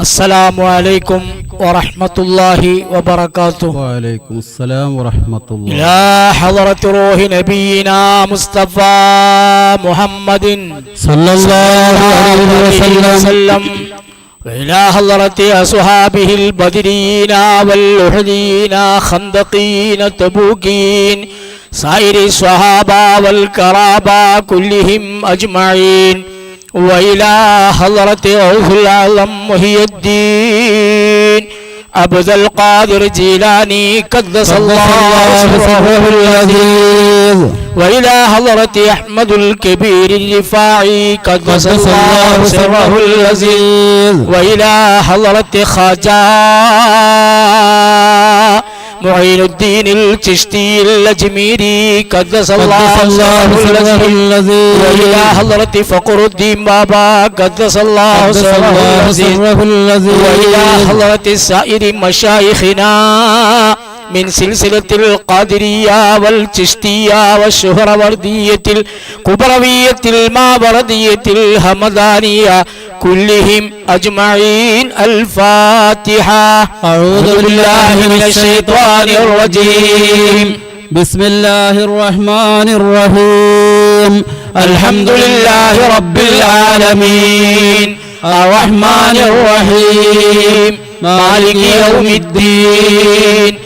السلام عليكم ورحمة الله وبركاته وعليكم السلام ورحمة الله إلى حضرة روح نبينا مصطفى محمد صلى الله عليه وسلم وسلم وإلى حضرة أصحابه البدرين والأحدين خندقين تبوكين سائر الصحابة والكرابة كلهم أجمعين وإلى حضرة غوث العظم محي الدين. عبد القادر جيلاني قدس الله سره العزيز. وإلى حضرة أحمد الكبير الرفاعي قدس الله سره العزيز. وإلى حضرة خواجة معين الدين الچشتي الأجميري قدس الله سره العزيز وإلى حضرة فقر الدين بابا قدس الله سره العزيز. وإلى حضرة سائر مشايخنا من سلسلة القادرية والچشتية والشهروردية الكبروية المابردية الهمدانية كلهم أجمعين الفاتحة أعوذ بالله من الشيطان الرجيم بسم الله الرحمن الرحيم الحمد لله رب العالمين الرحمن الرحيم مالك يوم الدين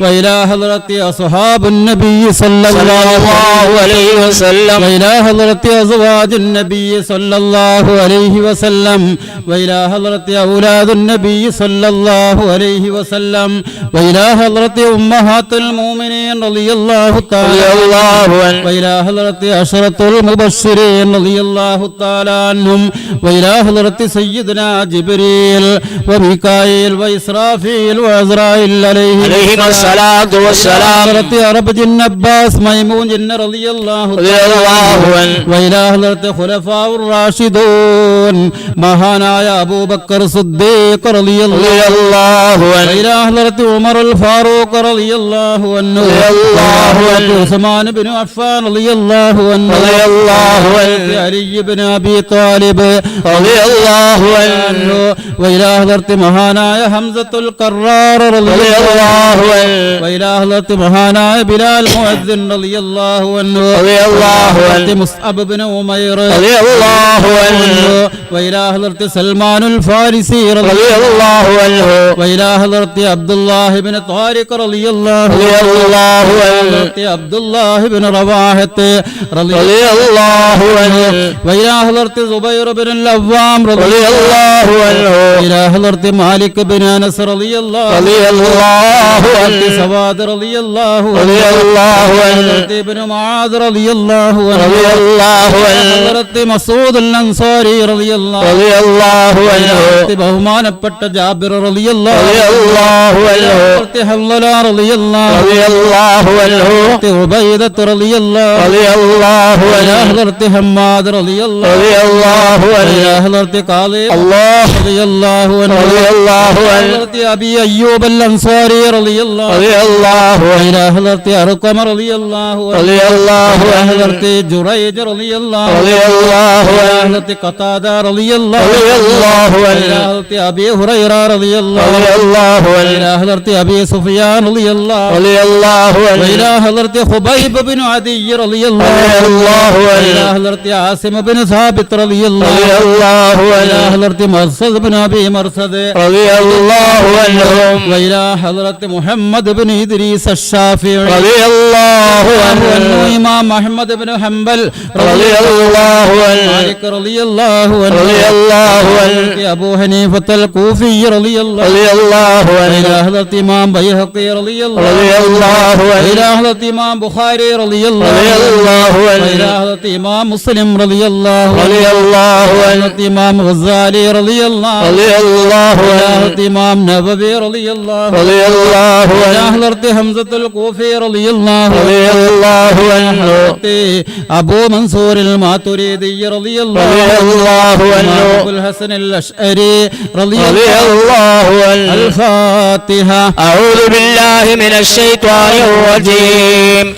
وإلى حضرة أصحاب النبي صلى صلى الله الله عليه وسلم وإلى حضرة أزواج النبي صلى الله عليه وسلم وإلى حضرة أولاد النبي صلى الله عليه وسلم وإلى حضرة أمهات المؤمنين رضي الله تعالى رضي الله عنه وإلى حضرة عشرة المبشرين رضي الله تعالى عنهم وإلى حضرة سيدنا جبريل وميكائيل وإسرافيل وعزرائيل عليه عليهم الصلاة والسلام. حضرة عرب جن عباس ميمون جن رضي الله وإلى حضرة خلفاء الراشدون. مهانا أبو بكر صديق رضي الله وإلى حضرة عمر الفاروق رضي الله عنه. الله عثمان بن عفان رضي الله عنه. رضي الله عنه. علي بن أبي طالب رضي الله عنه. وإلى حضرة مهانا حمزة القرار رضي الله عنه. മഹാനായ ബിലാൽ സൽമാനുൽ ഫാരിസി അബ്ദുല്ലാഹിബിന് താരിഖ് അബ്ദുല്ലാഹിബിന് റവാഹത്ത് വൈരാഹലർത്തി സുബൈറുബിൻ അവ്വാം വൈരാഹലർത്തി മാലിക് ബിൻ അനസ് റളിയല്ലാഹു അൻഹു ബഹുമാനപ്പെട്ട ജാബിർ അബി അയ്യൂബ് അൽ അൻസാരി റളിയല്ലാഹു رضي الله عن أهل ارتيار القمر رضي الله رضي الله عن أهل ارتيار جريج رضي الله رضي الله عن أهل ارتيار قتادة رضي الله رضي الله عن أهل ارتيار أبي هريرة رضي الله رضي الله عن أهل ارتيار أبي سفيان رضي الله رضي الله عن أهل ارتيار خبيب بن عدي رضي الله رضي الله عن أهل ارتيار عاصم بن ثابت رضي الله رضي الله عن أهل ارتيار مرصد بن أبي مرصد رضي الله عنهم وإلى حضرة محمد عنه حضرة قتادة رضي الله رضي الله إلى عنه حضرة أبي هريرة رضي الله رضي الله عنه إلى حضرة أبي سفيان رضي الله رضي الله عنه وإلى حضرة خبيب بن عدي رضي الله رضي الله إلى عنه حضرة عاصم بن ثابت رضي الله رضي الله إلى عنه حضرة مرصد بن أبي مرصد رضي الله عنهم وإلى حضرة محمد بن إدريس الشافعي رضي الله عنه إمام أحمد بن حنبل رضي الله عنه مالك رضي الله عنه رضي الله عنه حضرة أبو حنيفة الكوفي رضي الله رضي الله إلى عنه حضرة إمام بيهقي رضي الله رضي الله إلى عنه حضرة إمام بخاري رضي الله رضي الله وإلى عنه حضرة إمام مسلم رضي الله رضي الله عنه حضرة إمام غزالي رضي الله رضي الله إلى عنه حضرة إمام نبوي رضي الله رضي الله إلى عنه حضرة حمزة الكوفي رضي الله رضي الله عنه أبو منصور الماتريدي رضي الله رضي الله عنه. أبو الحسن الأشعري رضي رضي الله الله عنه الفاتحة أعوذ بالله من الشيطان الرجيم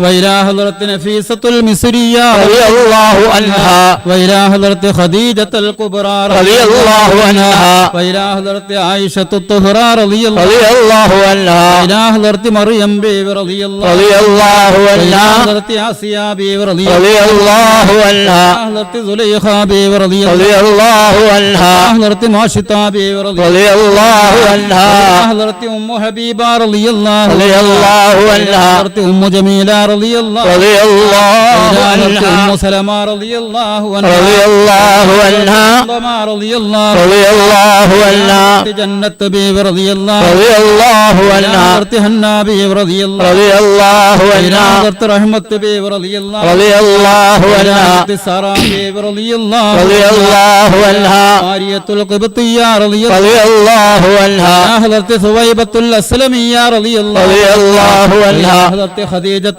وإلى حضرة نفيسة المصرية رضي الله عنها وإلى حضرة خديجة الكبرى رضي الله عنها وإلى حضرة عائشة الطهرى رضي الله رضي الله عنها وإلى حضرة مريم بيب رضي الله رضي الله عنها حضرة آسيا بيب رضي الله عنها حضرة زليخا بيب رضي الله عنها حضرة ماشطة بيب رضي الله عنها حضرة أم حبيبة رضي الله رضي الله عنها حضرة أم جميلة رضي الله رضي الله عنها أم سلمة رضي الله عنها رضي الله عنها فاطمة رضي الله رضي الله عنها جنة بيب رضي الله رضي الله عنها حضرة هنا بيب رضي الله رضي الله عنها حضرة رحمة بيب رضي الله رضي الله عنها حضرة سارة بيب رضي الله رضي الله عنها مارية القبطية رضي الله رضي الله عنها حضرة ثويبة الأسلمية رضي الله رضي الله عنها حضرة خديجة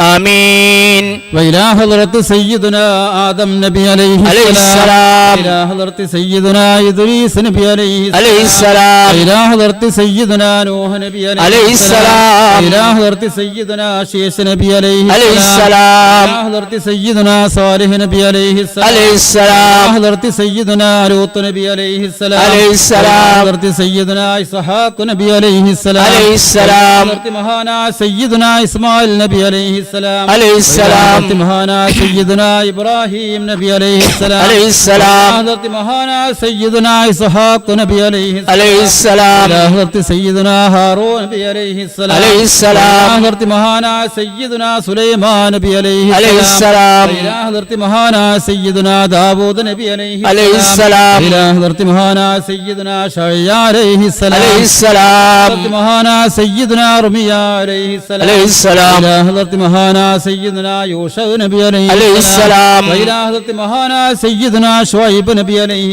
آمين وإلى حضرة سيدنا آدم نبي عليه عليه السلام. إلى حضرة سيدنا إدريس نبي عليه عليه السلام إلى حضرة سيدنا نوح نبي عليه, عليه السلام. إلى حضرة سيدنا شيش نبي عليه عليه إلى السلام حضرة سيدنا صالح نبي عليه السلام عليه إلى السلام حضرة سيدنا لوط نبي عليه السلام عليه السلام. إلى حضرة سيدنا إسحاق نبي عليه السلام عليه السلام. إلى حضرة مهانا سيدنا إسماعيل نبي عليه السلام عليه السلام. إلى حضرة مهانا سيدنا إبراهيم نبي عليه السلام عليه السلام. إلى حضرة مهانا سيدنا إسحاق نبي عليه السلام عليه السلام إلى حضرة سيدنا هارون نبي عليه السلام عليه السلام. إلى حضرة مهانا سيدنا سليمان نبي عليه عليه السلام. മഹാനായ ഇബ്രാഹിം നബി ദാവൂദ് നബി മഹാനാ സയ്യിദുന റുമിയ അലൈഹി സ്വലാം إلى حضرة مهانا سيدنا شعيا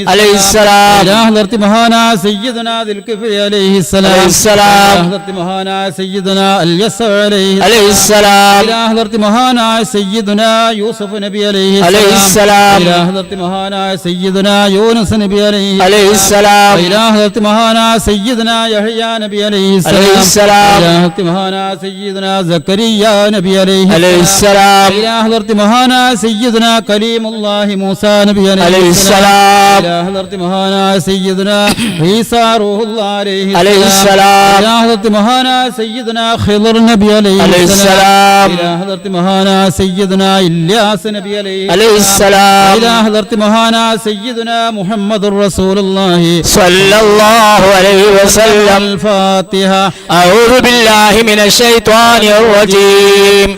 عليه السلام عليه السلام حضرة مهانا سيدنا رميا عليه السلام عليه السلام إلى حضرة مهانا سيدنا يوشع نبي عليه, عليه السلام. وإلى حضرة مهانا سيدنا شعيب نبي عليه السلام عليه السلام. إلى حضرة مهانا سيدنا ذي الكفر عليه السلام عليه السلام. إلى حضرة مهانا سيدنا اليسع عليه عليه السلام إلى حضرة مهانا سيدنا يوسف نبي عليه السلام عليه السلام. إلى حضرة مهانا سيدنا يونس نبي عليه عليه السلام إلى حضرة مهانا سيدنا يحيى نبي عليه السلام عليه السلام. إلى حضرة مهانا سيدنا زكريا نبي عليه عليه السلام إلى حضرة مهانا سيدنا كليم الله موسى نبي عليه, عليه السلام. إلى حضرة مهانا سيدنا عيسى روح الله عليه عليه السلام. إلى حضرة مهانا سيدنا خضر نبي عليه, عليه السلام. إلى حضرة مهانا سيدنا إلياس نبي عليه عليه السلام. إلى حضرة مهانا سيدنا محمد رسول الله صلى الله عليه وسلم الفاتحة أعوذ بالله من الشيطان الرجيم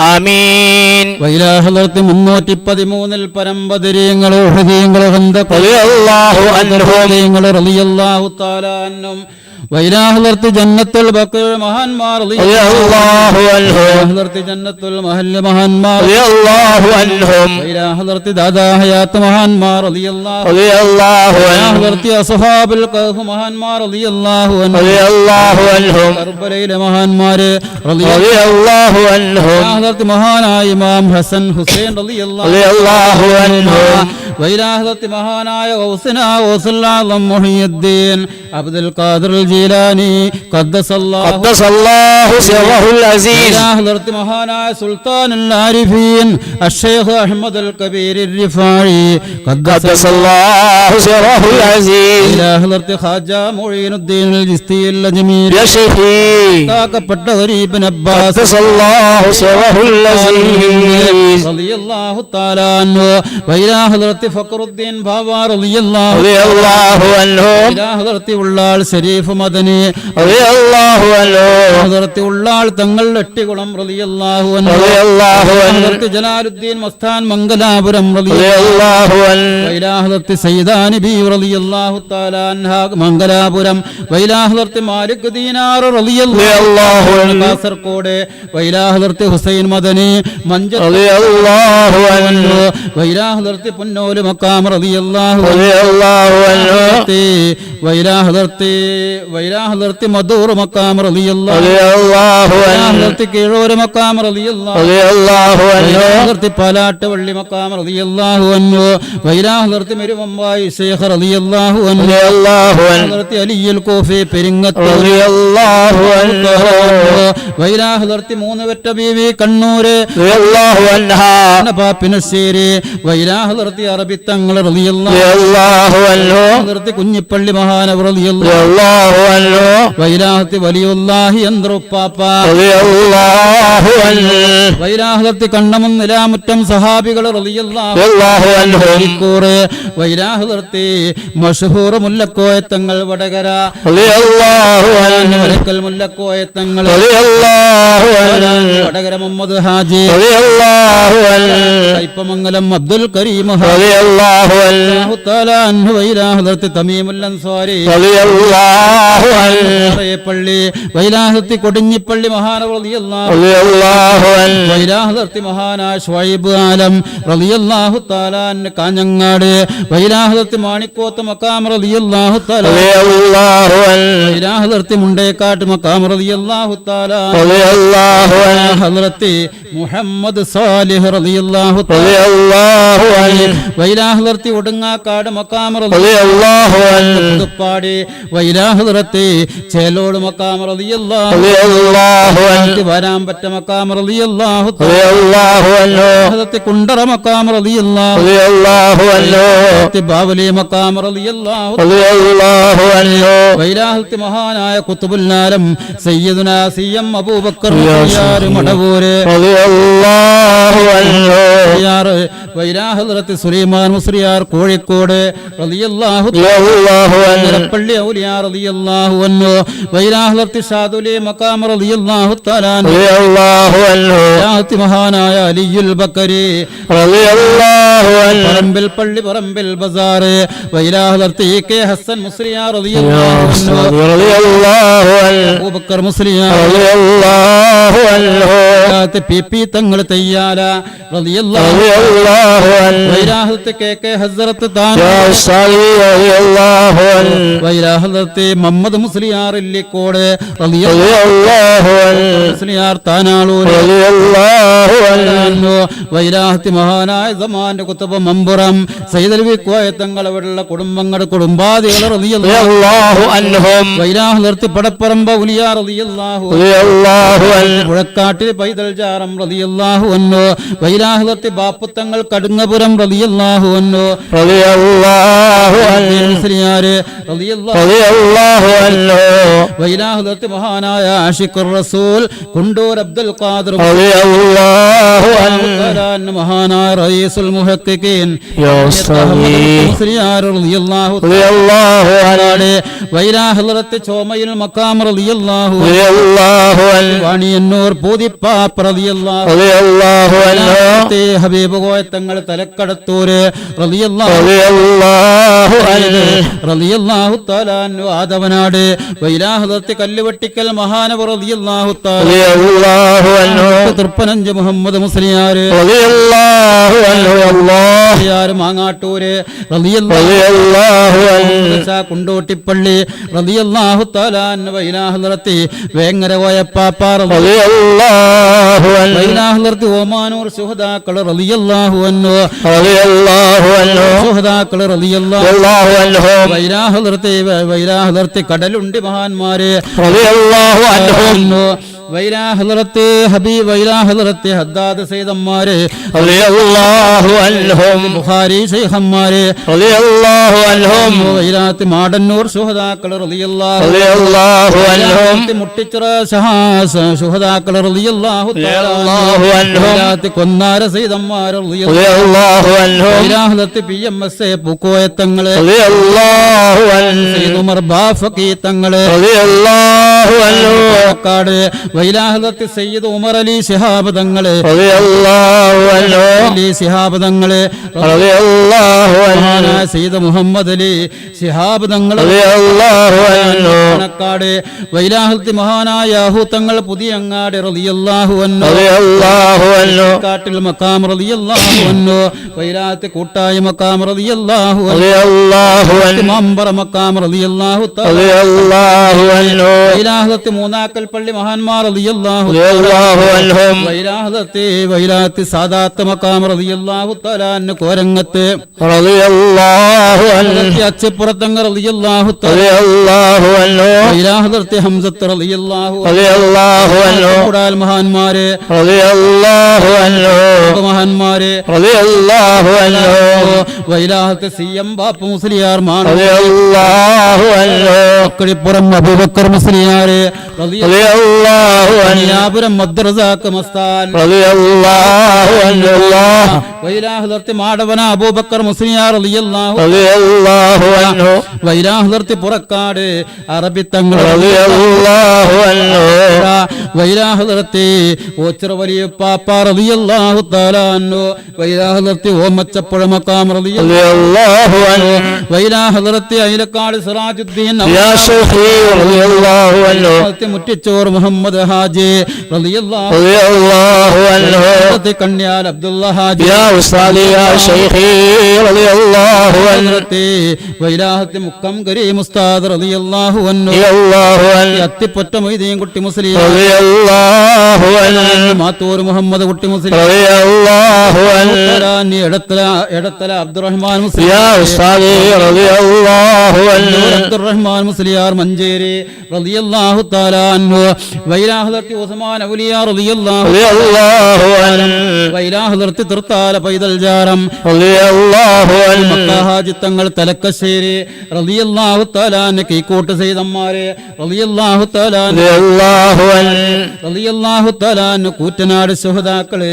ആമീൻ. വൈലാഹലത്തി മുന്നൂറ്റി പതിമൂന്നിൽ പരമ്പതിരിയങ്ങളോ ഹൃദയങ്ങളോ ഹന്തോ അൻഹോ. റലിയല്ലാഹു താലാനും വൈലാഹുലർത്തി ജന്നത്തുൽ ബക്കർ മഹാന്മാർ റളിയല്ലാഹു അൻഹും. ഹുലർത്തി ജന്നത്തുൽ മഹല്ല മഹാന്മാർ. റളിയല്ലാഹു അൻഹും വൈലാഹുലർത്തി ദാദാ ഹയാത്ത് മഹാന്മാർ റളിയല്ലാഹു റളിയല്ലാഹു അൻഹും ഹുലർത്തി അസ്ഹാബുൽ കഹ്ഫ് മഹാന്മാർ റളിയല്ലാഹു അൻഹും. റളിയല്ലാഹു അൻഹും കർബലയിലെ മഹാന്മാരെ റളിയല്ലാഹു അൻഹും ഹുലർത്തി മഹാനായ ഇമാം ഹസൻ ഹുസൈൻ റളിയല്ലാഹു അൻഹും. വൈലാഹുലർത്തി മഹാനായ ഗൗസന ഗൗസുല്ലാഹു മുഹിയുദ്ദീൻ. അബ്ദുൽ ഖാദർ ജീലാനി മഹാനായ സുൽത്താൻ ആരിഫീൻ അഷേഖ് അഹമ്മദ് അൽ കബീർ റിഫായി ാക്കപ്പെട്ട ഗരീബൻ അബ്ബാസ് വൈരാഹ് ഫക്രുദ്ദീൻ ബാബാ റളിയല്ലാഹു അൻഹു ഉള്ളാൾ ഷരീഫ് മദനി റളിയല്ലാഹു അൻഹു. ഹസ്രത്ത് ഉള്ളാൾ തങ്ങൾ എട്ടികുളം റളിയല്ലാഹു അൻഹു. റളിയല്ലാഹു അൻഹു. ഹസ്രത്ത് ജലാലുദ്ദീൻ മസ്താൻ മംഗലാപുരം റളിയല്ലാഹു അൻഹു. വൈലാ ഹസ്രത്ത് സയ്യിദാ നബി റളിയല്ലാഹു തആല അൻഹ മംഗലാപുരം. വൈലാ ഹസ്രത്ത് മാലിക് ദീനാർ റളിയല്ലാഹു അൻഹു. കാസർകോട്. വൈലാ ഹസ്രത്ത് ഹുസൈൻ മദനി മഞ്ച റളിയല്ലാഹു അൻഹു. വൈലാ ഹസ്രത്ത് പുന്നോൽ മക്കാം റളിയല്ലാഹു റളിയല്ലാഹു അൻഹു. വൈലാ ഹദർത്തി വൈരാ ഹദർത്തി മധൂർ മക്കാം ഹദർത്തി കീഴൂർ മക്കാം ഹദർത്തി പാലാട്ട് വള്ളി മക്കാം റളിയല്ലാഹു അൻഹു. വൈരാ ഹദർത്തി മെരുവമ്പായി ശൈഖ് റളിയല്ലാഹു അൻഹു. ഹദർത്തി അലിയിൽ കോഫി പെരിങ്ങത്ത് റളിയല്ലാഹു അൻഹു. വൈരാ ഹദർത്തി മൂന്നുവറ്റ ബീവി കണ്ണൂര്. റളിയല്ലാഹു അൻഹാ. പാപ്പിനശ്ശേരി. വൈരാ ഹദർത്തി അറബിത്തങ്ങൾ റളിയല്ലാഹു അൻഹു. ഹദർത്തി കുഞ്ഞിപ്പള്ളി മഹാനവർ വൈരാഹത്തി വലിയുല്ലാഹി വൈരാഹത്തി കണ്ണമും നിലാമുറ്റം സഹാബികൾ വൈരാഹുലർത്തി മഷഹൂർ മുല്ലക്കോയത്തങ്ങൾ വടകര. മുല്ലക്കോയത്തങ്ങൾ. വടകര മുഹമ്മദ് ഹാജി. അബ്ദുൽ കരീം പള്ളി വൈലാഹത്തി കൊടിഞ്ഞിപ്പള്ളി മഹാനവർത്തി മഹാനാ ഷുഹൈബ് ആലം റളിയല്ലാഹു താലാൻ കാഞ്ഞങ്ങാട്. വൈലാഹത്തി മാണിക്കോത്ത് മക്കാം റളിയല്ലാഹു താലാ മുണ്ടേക്കാട്ട് മക്കാം റളിയല്ലാഹു താലാ റളിയല്ലാഹു അൻഹു ഹസ്രത്ത് മുഹമ്മദ് സാലിഹ് റളിയല്ലാഹു റളിയല്ലാഹു അൻഹു വൈലാ ഹസ്രത്ത് ഒടുങ്ങാക്കാട് മക്കാം റളിയല്ലാഹു അൻഹു പാടി വൈലാ ഹസ്രത്ത് ചേലോട് മക്കാം റളിയല്ലാഹു റളിയല്ലാഹു അൻഹു വരാൻ പറ്റ മക്കാം റളിയല്ലാഹു റളിയല്ലാഹു അൻഹു ഹസ്രത്ത് കുണ്ടറ മക്കാം റളിയല്ലാഹു റളിയല്ലാഹു അൻഹു ഹസ്രത്ത് ബാവലി മക്കാം റളിയല്ലാഹു റളിയല്ലാഹു അൻഹു വൈലാ ഹസ്രത്ത് മഹാനായ കുത്തുബുൽ നാലം സയ്യിദുനാ സി എം അബൂബക്കർ ইয়ার মটবুরে আল্লাহ। വൈരാഹദ്രത്ത് സുലൈമാൻ മുസ്ലിയാർ കോഴിക്കോട് പള്ളി ഔലിയാർ റളിയല്ലാഹു അൻഹു വൈരാഹദ്രത്ത് ഷാദുലി മഖാം റളിയല്ലാഹു റളിയല്ലാഹു അൻഹു. മഹാനായ അലിയുൽ ബക്കരി. റളിയല്ലാഹു അൻഹു. പറമ്പിൽ പള്ളി പറമ്പിൽ ബസാർ വൈരാഹദ്രത്ത് ഇ കെ ഹസ്സൻ മുസ്ലിയാർ റളിയല്ലാഹു അൻഹു. റളിയല്ലാഹു അൻഹു. അബൂബക്കർ മുസ്ലിയാർ. റളിയല്ലാഹു അൻഹു. പി പി തങ്ങൾ തയ്യാറ റളിയല്ലാഹു റളിയല്ലാഹു വൈരാഹത്ത് കെ കെ ഹസരത്ത് വൈരാഹത്ത് മുഹമ്മദ് മുസ്ലിയാർ ഇല്ലിക്കോട് മുസ്ലിയാർ താനാളൂർ വൈരാഹത്തി മഹാനായ സമാന്റെ കുത്തപ്പ മമ്പുറം. സൈതൽവി കോയത്തങ്ങൾ അവിടെയുള്ള കുടുംബങ്ങളുടെ കുടുംബാദികൾ വൈരാഹ് നിർത്തി പടപ്പറമ്പ ഉലിയാർ പുഴക്കാട്ടിൽ പൈതൽ ജാറം റതിയല്ലാഹു അന്നു വൈരാഹ് നിർത്തി ബാപ്പുത്തങ്ങൾ കടുങ്ങപുരം റളിയല്ലാഹു അൻഹു. റളിയല്ലാഹു അൻഹു. ശ്രീയാര് റളിയല്ലാഹു അൻഹു. വൈലാഹുദത്ത് മഹാനായ ആഷിഖുർ റസൂൽ കുണ്ടൂർ അബ്ദുൽ ഖാദിർ റളിയല്ലാഹു അൻഹു. മഹാനായ റയീസുൽ മുഹഖിഖീൻ ശ്രീയാര് റളിയല്ലാഹു റളിയല്ലാഹു അൻഹു. വൈലാഹുദത്ത് ചോമയിൽ മക്കാം റളിയല്ലാഹു റളിയല്ലാഹു അൻഹു. വാണിയന്നൂർ പൂതിപ്പാപ്പ് റളിയല്ലാഹു റളിയല്ലാഹു അൻഹു. ഹബീബ് കോയത്തൻ തങ്ങൾ തലക്കടത്തൂര്. ആദവനാട്. വൈലാഹദത്തി കല്ലുവെട്ടിക്കൽ മഹാനവർ തൃപ്പനഞ്ച് മുഹമ്മദ് മുസ്ലിയാർ കുണ്ടോട്ടിപ്പള്ളി. റളിയല്ലാഹു തആല വേങ്ങര കോയപ്പാപ്പ റളിയല്ലാഹു ഓമാനൂർ സുഹദാക്കൾ റളിയല്ലാഹു സുഹദാക്കൾ റളിയല്ലാഹു അൻഹു വൈലാ കടലുണ്ടി മഹാന്മാരെ. റളിയല്ലാഹു അൻഹു വൈലാ ഹദ്ദാദ് സൈദന്മാരെ റളിയല്ലാഹു മാടന്നൂർ സുഹതാക്കൾ മുട്ടിച്ചിറ സുഹതാക്കൾ കൊന്നാര സീതന്മാർ പി എം എസ് എ പൂക്കോയത്തങ്ങൾ. തങ്ങൾ. റളിയല്ലാഹു സയ്യിദ് ഉമർ അലി ശിഹാബ് തങ്ങൾ. അലി ശിഹാബ് തങ്ങൾ. സയ്യിദ് മുഹമ്മദ് അലി ശിഹാബ് തങ്ങളെ. റളിയല്ലാഹു മഹാനായ യാഹു പുതിയ അങ്ങാട്. റളിയല്ലാഹു കാട്ടിൽ മക്കാം. റളിയല്ലാഹു അൻഹു. വൈലാഹത്ത് കൂട്ടായ മക്കാം. റളിയല്ലാഹു റളിയല്ലാഹു അൻഹു. മക്കാം. റളിയല്ലാഹു തആല. റളിയല്ലാഹു വൈരാഹദത്ത് മൂന്നാക്കൽ പള്ളി മഹാന്മാർ വൈരാഹദത്തെ വൈരാത്തി സാദാത്ത് മക്കാം റതിയല്ലാഹു തലാന് കോരങ്ങത്ത്. അച്ചപ്പുറത്തങ്ങ റതിയല്ലാഹു വൈരാഹദത്തെ ഹംസത്ത് റതിയല്ലാഹു കൂടാൽ മഹാന്മാര്. മഹാന്മാര്. വൈലാഹത്ത് സി എം ബാപ്പു മുസ്ലിയാർ അബൂബക്കർ മുസ്ലിയാര് ും. മദ്രസാക്ക് മസ്താൻ. വൈലാഹുദർത്തി മാടവന അബൂബക്കർ മുസ്ലിയാർ വൈലാഹുദർത്തി പുറക്കാട് അറബി തങ്ങൾ വൈലാഹുദർത്തി ഓച്ചിറ വലിയ പാപ്പാർ വൈലാഹുദർത്തി ഓമച്ചപ്പുഴമക്കാം റലിയ മുറ്റിച്ചോർ മുഹമ്മദ് ഹാജി ഹാജി റളിയല്ലാഹു അൻഹു. കുട്ടി മുസ്ലിം. മാത്തൂർ മുഹമ്മദ് കുട്ടി മുസ്ലിം. റളിയല്ലാഹു അബ്ദുറഹ്മാൻ മുസ്ലിയാർ. റളിയല്ലാഹു അബ്ദുറഹ്മാൻ മുസ്ലിയാർ മഞ്ചേരി റളിയല്ലാഹു തആല അൻഹു. ഉസ്മാൻ റളിയല്ലാഹു റളിയല്ലാഹു റളിയല്ലാഹു തലക്കശ്ശേരി. റളിയല്ലാഹു തആല അൻഹു കീക്കോട്ട് സയ്യിദന്മാരെ. റളിയല്ലാഹു തആല റളിയല്ലാഹു റളിയല്ലാഹു കൂറ്റനാട് സുഹദാക്കളെ